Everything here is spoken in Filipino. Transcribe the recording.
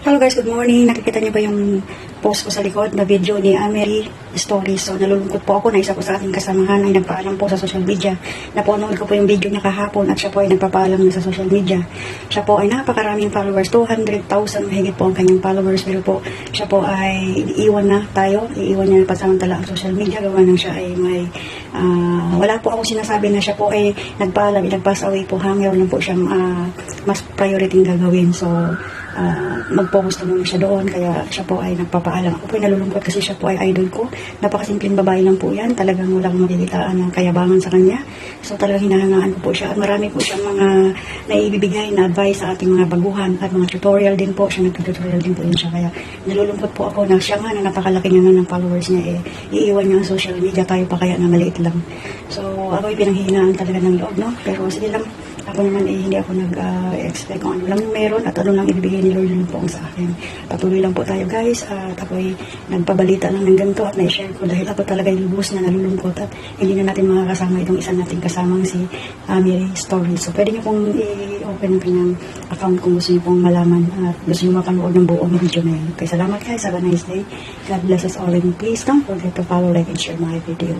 Hello guys, good morning. Nakikita niyo ba yung post ko sa likod na video ni Amery Stories? So nalulungkot po ako na isa po sa ating kasamahan ay nagpaalam po sa social media. Napanood ko po yung video niya kahapon at siya po ay nagpapaalam na sa social media. Siya po ay napakaraming followers, 200,000 mahigit po ang kanyang followers. Pero po siya po ay iiwan na tayo, iiwan niya na pasamantala ang social media. Gawa nang siya ay may, ah, wala po ako sinasabi na siya po ay nagpaalam, nag-pass away po. Hanger lang po siyang ah, mas priority gagawin. So, ah, mag-focus na muna siya doon kaya siya po ay nagpapaalam. Ako po ay nalulungkot kasi siya po ay idol ko. Napakasimpleng babae lang po yan. Talagang walang makikitaan ng kayabangan sa kanya. So talagang hinahangaan ko po siya. At marami po siyang mga naibibigay na advice sa ating mga baguhan at mga tutorial din po. Siya nagtutorial din po yun siya. Kaya nalulungkot po ako na siya nga na napakalaki niya nga ng followers niya eh. Iiwan niya ang social media tayo pa kaya na maliit lang. So ako ay pinanghihinaan talaga ng loob no. Pero sige lang ako naman eh, hindi ako nag-expect kung ano lang meron at ano lang ibibigay ni Lord yun po sa akin. Patuloy lang po tayo guys at ako ay nagpabalita lang ng ganito at na-share ko dahil ako talaga yung lubos na nalulungkot at hindi na natin makakasama itong isa nating kasamang si uh, Mary Story. So pwede niyo pong i-open ang kanyang account kung gusto niyo pong malaman at gusto niyo mapanood ng buong video na yun. Okay, salamat guys. Have a nice day. God bless us all and please don't forget to follow, like, and share my video.